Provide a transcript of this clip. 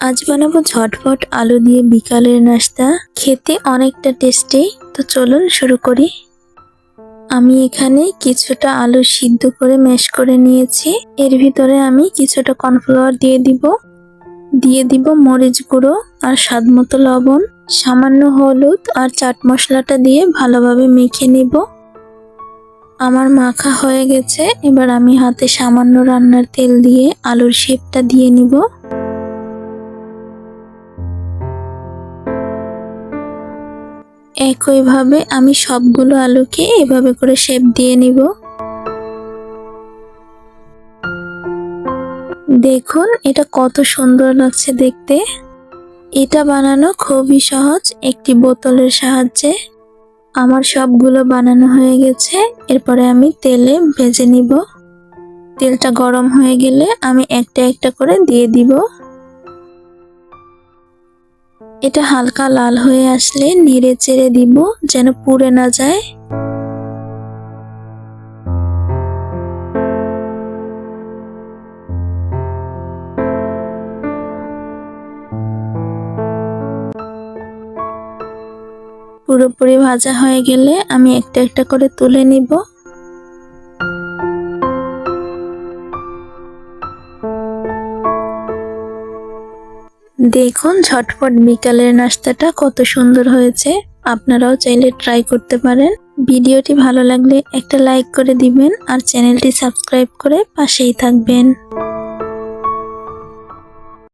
আজ বানাবো ঝটপট আলু দিয়ে বিকালের নাস্তা। খেতে অনেকটা টেস্টি তো চলুন শুরু করি। আমি এখানে কিছুটা আলু সিদ্ধ করে ম্যাশ করে নিয়েছি। এর ভিতরে আমি কিছুটা কর্নফ্লাওয়ার দিয়ে দিব। দিয়ে দিব মরিচ গুঁড়ো আর স্বাদ মতো লবণ। সামান্য হলুদ আর চাট মশলাটা দিয়ে ভালোভাবে মেখে নিব। আমার মাখা হয়ে গেছে। এবার আমি হাতে সামান্য রান্নার তেল দিয়ে আলুর শেপটা দিয়ে নিব। একইভাবে আমি সবগুলো আলুকে এভাবে করে শেপ দিয়ে নিব। দেখুন, এটা কত সুন্দর লাগছে দেখতে। এটা বানানো খুবই সহজ, একটি বোতলের সাহায্যে। আমার সবগুলো বানানো হয়ে গেছে, এরপরে আমি তেলে ভেজে নিব। তেলটা গরম হয়ে গেলে আমি একটা একটা করে দিয়ে দিব। এটা হালকা লাল হয়ে আসলে নেড়ে চেড়ে দিব যেন পুড়ে না যায়। পুরোপুরি ভাজা হয়ে গেলে আমি একটা একটা করে তুলে নিব। দেখুন ঝটপট বিকালের নাস্তাটা কত সুন্দর হয়েছে। আপনারাও চাইলে ট্রাই করতে পারেন। ভিডিওটি ভালো লাগলে একটা লাইক করে দিবেন আর চ্যানেলটি সাবস্ক্রাইব করে পাশেই থাকবেন।